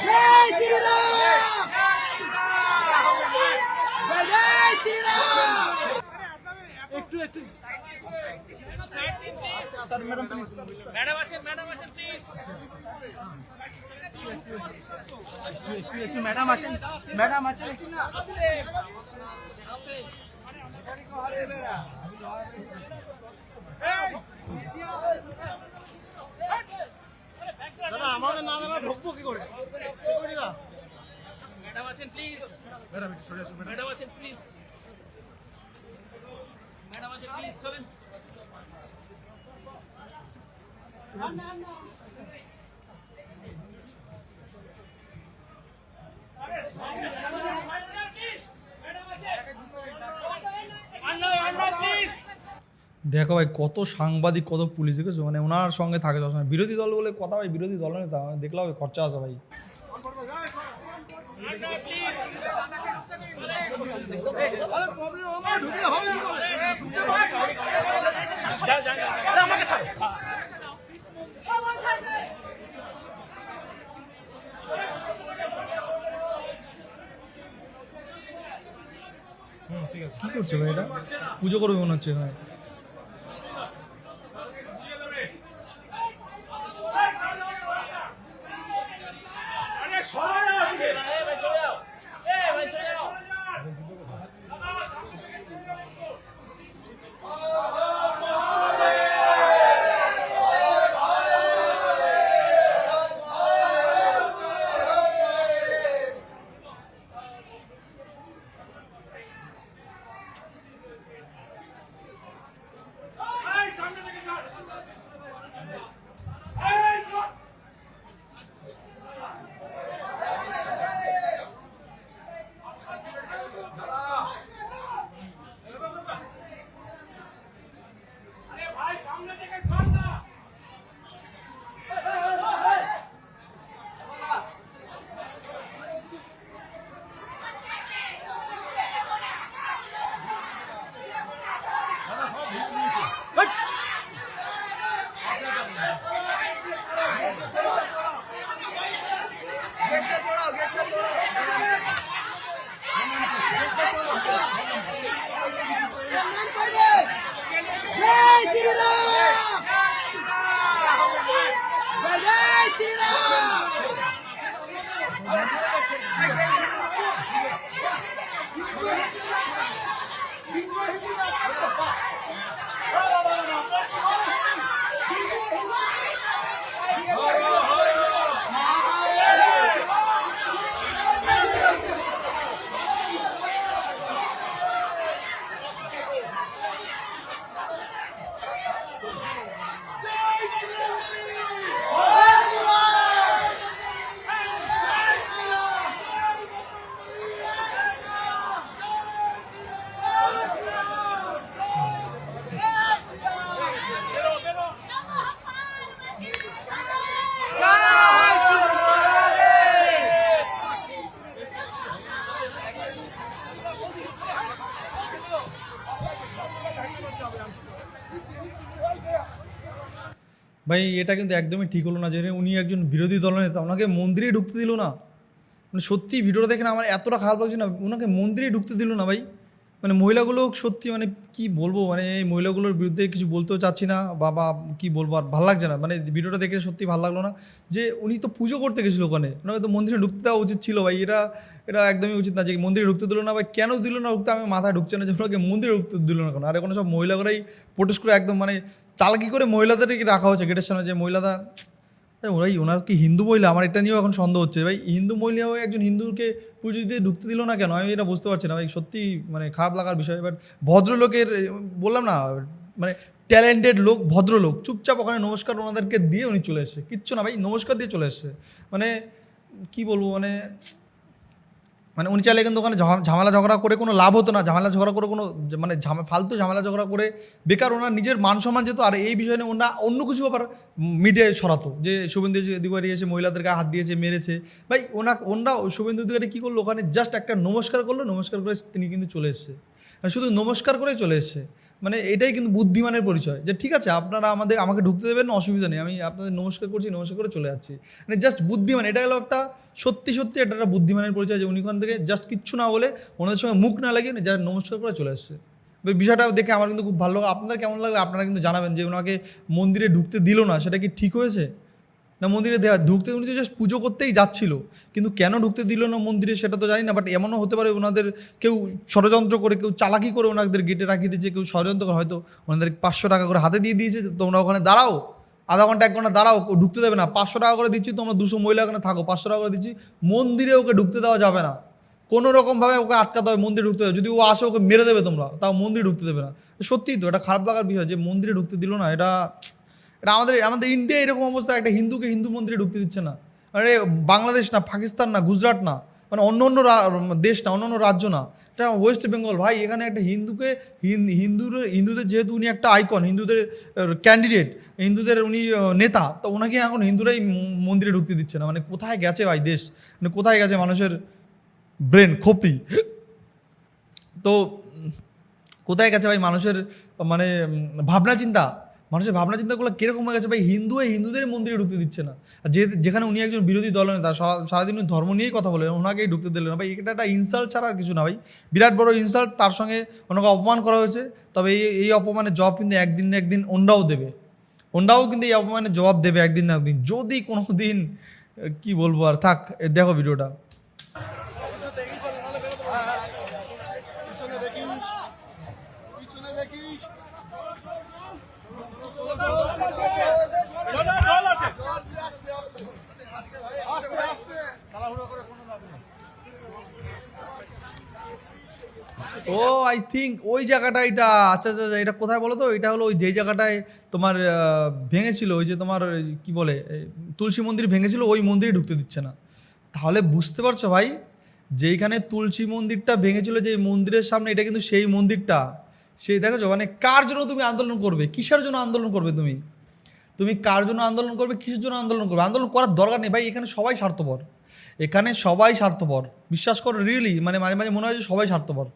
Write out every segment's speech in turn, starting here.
জয় শ্রীরাম জয় শ্রীরাম একটু একটু ম্যাডাম আছেন। ম্যাডাম আছেন। প্লিজ একটু একটু ম্যাডাম আছেন ম্যাডাম আছেন একটু দাদা আমাদের না দাদা ঢুকবো কি করে? ম্যাডাম আছেন প্লিজ ম্যাডাম আছেন প্লিজ ম্যাডাম আছেন প্লিজ চলেন। প্লিজ দেখো ভাই, কত সাংবাদিক, কত পুলিশ, দেখেছ? মানে ওনার সঙ্গে থাকে সবসময়। বিরোধী দল বলে কথা ভাই, বিরোধী দল নেতা ভাই, খরচা আছে ভাই। কি করছে ভাই এটা? পুজো করবে মনে হচ্ছে ভাই ভাই, এটা কিন্তু একদমই ঠিক হলো না যে উনি একজন বিরোধী দলনেতা ওনাকে মন্দিরে ঢুকতে দিল না। মানে সত্যি ভিডিওটা দেখে না আমার এতটা খারাপ লাগছে না, ওনাকে মন্দিরে ঢুকতে দিল না ভাই। মানে মহিলাগুলো সত্যি মানে কি বলব মানে এই মহিলাগুলোর বিরুদ্ধে কিছু বলতেও চাচ্ছি না, বা বা কী বলব আর ভালো লাগছে না। মানে ভিডিওটা দেখে সত্যি ভালো লাগল না যে উনি তো পুজো করতে গেছিল ওখানে, ওনাকে তো মন্দিরে ঢুকতে দেওয়া উচিত ছিল ভাই। এটা এটা একদমই উচিত না যে মন্দিরে ঢুকতে দিল না ভাই। কেন দিল না ঢুকতে আমি মাথায় ঢুকছে না যে ওনাকে মন্দিরে ঢুকতে দিল না কেন? আর এখন সব মহিলাগুলোই প্রোটেস্ট করে একদম মানে চালাকি করে মহিলাদেরকে রাখা হয়েছে? গেটের সামনে যে মহিলাদা ওরাই ওনার কি হিন্দু মহিলা? আমার এটা নিয়েও এখন সন্দেহ হচ্ছে। ভাই, হিন্দু মহিলা হয়ে একজন হিন্দুকে পুজো দিতে ঢুকতে দিল না কেন? আমি এটা বুঝতে পারছি না। ভাই, সত্যি মানে খারাপ লাগার বিষয়। বাট ভদ্রলোকের বললাম না মানে ট্যালেন্টেড লোক, ভদ্রলোক, চুপচাপ ওখানে নমস্কার ওনাদেরকে দিয়ে উনি চলে এসছে। কিচ্ছু না, ভাই, নমস্কার দিয়ে চলে এসছে। মানে কি বলব মানে মানে উনি চাইলে কিন্তু ওখানে ঝামেলা ঝগড়া করে কোনো লাভ হতো না। ঝামেলা ঝগড়া করে কোনো মানে ফালতু ঝামেলা ঝগড়া করে বেকার ওনার নিজের মান সম্মান যেত আর এই বিষয়ে নিয়ে ওনারা অন্য কিছু আবার মিডিয়ায় সরাতো যে শুভেন্দু অধিকারী এসে মহিলাদেরকে হাত দিয়েছে, মেরেছে। ভাই, ওনা, ওনরা শুভেন্দু অধিকারী কী করল? ওখানে জাস্ট একটা নমস্কার করল, নমস্কার করে তিনি কিন্তু চলে এসছে। মানে শুধু নমস্কার করেই চলে এসছে। মানে এটাই কিন্তু বুদ্ধিমানের পরিচয় যে ঠিক আছে, আপনারা আমাদের, আমাকে ঢুকতে দেবেন, অসুবিধা নেই, আমি আপনাদের নমস্কার করছি, নমস্কার করে চলে যাচ্ছি। মানে জাস্ট বুদ্ধিমান, এটা হলো একটা সত্যি সত্যি এটা একটা বুদ্ধিমানের পরিচয় যে উনি ওখান থেকে জাস্ট কিচ্ছু না বলে ওনাদের সঙ্গে মুখ না লাগিয়ে যা নমস্কার করে চলে আসছে ওই বিষয়টা দেখে আমার কিন্তু খুব ভালো লাগল। আপনাদের কেমন লাগল? আপনারা কিন্তু জানাবেন যে ওনাকে মন্দিরে ঢুকতে দিল না, সেটা কি ঠিক হয়েছে? না মন্দিরে দেওয়া ঢুকতে উনি তো জাস্ট পুজো করতেই যাচ্ছিল। কিন্তু কেন ঢুকতে দিল না মন্দিরে সেটা তো জানি না বাট এমনও হতে পারে ওনাদের কেউ ষড়যন্ত্র করে, কেউ চালাকি করে ওনাদের গেটে রাখিয়ে দিয়েছে, কেউ ষড়যন্ত্র করে, হয়তো ওনাদের পাঁচশো টাকা করে হাতে দিয়ে দিয়েছে তোমরা ওখানে দাঁড়াও। আধা ঘণ্টা, এক ঘণ্টা দাঁড়াও ঢুকতে দেবে না। পাঁচশো টাকা করে দিচ্ছি, তোমরা দুশো মহিলা ওখানে থাকো, পাঁচশো টাকা করে দিচ্ছি, মন্দিরে ওকে ঢুকতে দেওয়া যাবে না। কোনো রকমভাবে ওকে আটকাতে হবে, মন্দিরে ঢুকতে হবে। যদি ও আসে, ওকে মেরে দেবে তোমরা, তাও মন্দিরে ঢুকতে দেবে না। সত্যিই তো, এটা খারাপ লাগার বিষয় যে মন্দিরে ঢুকতে দিল না, এটা এটা আমাদের আমাদের ইন্ডিয়া এরকম অবস্থা, একটা হিন্দুকে হিন্দু মন্দিরে ঢুকতে দিচ্ছে না। আরে, বাংলাদেশ না, পাকিস্তান না, গুজরাট না মানে অন্য অন্য দেশ না, অন্য অন্য রাজ্য না। এটা ওয়েস্ট বেঙ্গল ভাই, এখানে একটা হিন্দুকে, হিন- হিন্দুর, হিন্দুদের যেহেতু উনি একটা আইকন হিন্দুদের ক্যান্ডিডেট হিন্দুদের উনি নেতা, তো ওনাকে এখন হিন্দুরাই মন্দিরে ঢুকতে দিচ্ছে না। মানে কোথায় গেছে ভাই দেশ? মানে কোথায় গেছে মানুষের ব্রেন খোপড়ি তো, কোথায় গেছে ভাই মানুষের মানে ভাবনা, চিন্তা? মানুষের ভাবনা চিন্তাগুলো কীরকম হয়ে গেছে? ভাই, হিন্দু হিন্দুদের মন্দিরে ঢুকতে দিচ্ছে না। আর যে, যেখানে উনি একজন বিরোধী দলনেতা সারা- সারাদিন ধর্ম নিয়েই কথা বলেন, ওনাকেই ঢুকতে দিলেন ভাই, এটা একটা ইনসাল্ট ছাড়া আর কিছু না, ভাই। বিরাট বড় ইনসাল্ট তার সঙ্গে ওনাকে অপমান করা হয়েছে। তবে এই এই অপমানের জবাব কিন্তু একদিন না একদিন ওন্ডাও দেবে। ওন্ডাও কিন্তু এই অপমানের জবাব দেবে একদিন না একদিন। যদি কোনো দিন কী বলব আর, থাক, দেখো ভিডিওটা ও আই থিঙ্ক ওই জায়গাটা এটা আচ্ছা আচ্ছা আচ্ছা, এটা কোথায় বলো তো? এটা হলো ওই যেই জায়গাটায় তোমার ভেঙেছিল ওই যে তোমার কি বলে তুলসী মন্দির ভেঙেছিল ওই মন্দিরে ঢুকতে দিচ্ছে না। তাহলে বুঝতে পারছ ভাই যেইখানে তুলসী মন্দিরটা ভেঙেছিল যে মন্দিরের সামনে এটা কিন্তু সেই মন্দিরটা। সেই দেখেছ মানে কার জন্য তুমি আন্দোলন করবে? কিসের জন্য আন্দোলন করবে তুমি? তুমি কার জন্য আন্দোলন করবে? কিসের জন্য আন্দোলন করবে? আন্দোলন করার দরকার নেই ভাই এখানে সবাই স্বার্থপর। এখানে সবাই স্বার্থপর। বিশ্বাস করো রিয়েলি মানে মাঝে মাঝে মনে হয় যে সবাই স্বার্থপর।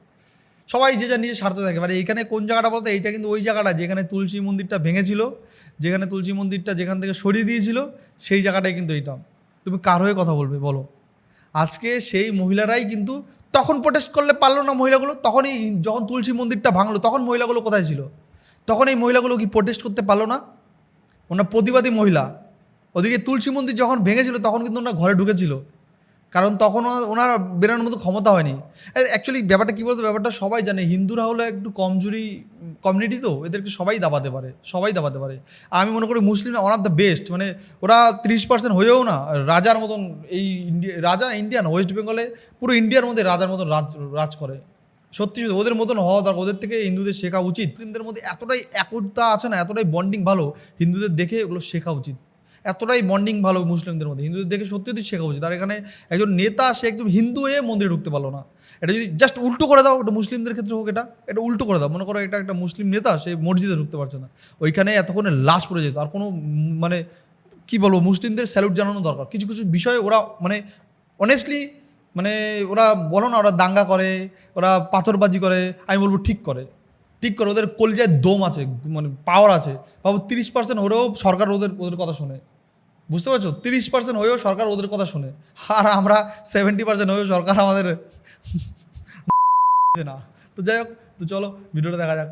সবাই যে যার নিজের স্বার্থ থাকে। মানে এইখানে কোন জায়গাটা বলতে? এইটা কিন্তু ওই জায়গাটা, যেখানে তুলসী মন্দিরটা ভেঙেছিল, যেখানে তুলসী মন্দিরটা যেখান থেকে সরিয়ে দিয়েছিল, সেই জায়গাটাই কিন্তু এইটা। তুমি কার হয়ে কথা বলবে, বলো? আজকে সেই মহিলারাই কিন্তু তখন প্রোটেস্ট করলে পারল না মহিলাগুলো, তখনই যখন তুলসী মন্দিরটা ভাঙলো, তখন মহিলাগুলো কোথায় ছিল? তখন এই মহিলাগুলো কি প্রোটেস্ট করতে পারল না? ওনার প্রতিবাদী মহিলা। ওদিকে তুলসী মন্দির যখন ভেঙেছিল, তখন কিন্তু ওনার ঘরে ঢুকেছিল। কারণ তখন ওনা- ওনার বেরোনোর মতো ক্ষমতা হয়নি। অ্যাকচুয়ালি ব্যাপারটা কী বলতো, ব্যাপারটা সবাই জানে। হিন্দুরা হলো একটু কমজোরি কমিউনিটি তো, এদেরকে সবাই দাবাতে পারে, সবাই দাবাতে পারে। আমি মনে করি মুসলিম ওয়ান অফ দ্য বেস্ট মানে ওরা তিরিশ পার্সেন্ট হয়েও না, রাজার মতন এই ইন্ডিয়া রাজা ইন্ডিয়ান ওয়েস্ট বেঙ্গলে পুরো ইন্ডিয়ার মধ্যে রাজার মতন রাজ রাজ করে। সত্যি সত্যি ওদের মতন হওয়া দরকার, ওদের থেকে হিন্দুদের শেখা উচিত। মুসলিমদের মধ্যে এতটাই একতা আছে না, এতটাই বন্ডিং ভালো, হিন্দুদের দেখে ওগুলো শেখা উচিত। এতটাই বন্ডিং ভালো মুসলিমদের মধ্যে। হিন্দুদের দেখে সত্যি সত্যি শেখা উচিত। আর এখানে একজন নেতা, সে একদম হিন্দু হয়ে মন্দিরে ঢুকতে পারল না। এটা যদি জাস্ট উল্টো করে দাও, এটা মুসলিমদের ক্ষেত্রে হোক এটা এটা উল্টো করে দাও। মনে করো এটা একটা মুসলিম নেতা, সে মসজিদে ঢুকতে পারছে না। ওইখানে এতক্ষণে লাশ পড়ে যেত। আর কোনো মানে কি বলব, মুসলিমদের স্যালুট জানানো দরকার। কিছু কিছু বিষয়ে ওরা মানে অনেস্টলি মানে ওরা বলো না, ওরা দাঙ্গা করে, ওরা পাথরবাজি করে, আমি বলব ঠিক করে। ঠিক করে, ওদের কলিজায় দম আছে মানে পাওয়ার আছে। বাবু তিরিশ পার্সেন্ট হলেও সরকার ওদের ওদের কথা শোনে। বুঝতে পারছ? তিরিশ পার্সেন্ট হয়েও সরকার ওদের কথা শুনে। আর আমরা সেভেন্টি পার্সেন্ট হয়েও সরকার আমাদের না। তো যাই হোক, তো চলো, ভিডিওটা দেখা যাক।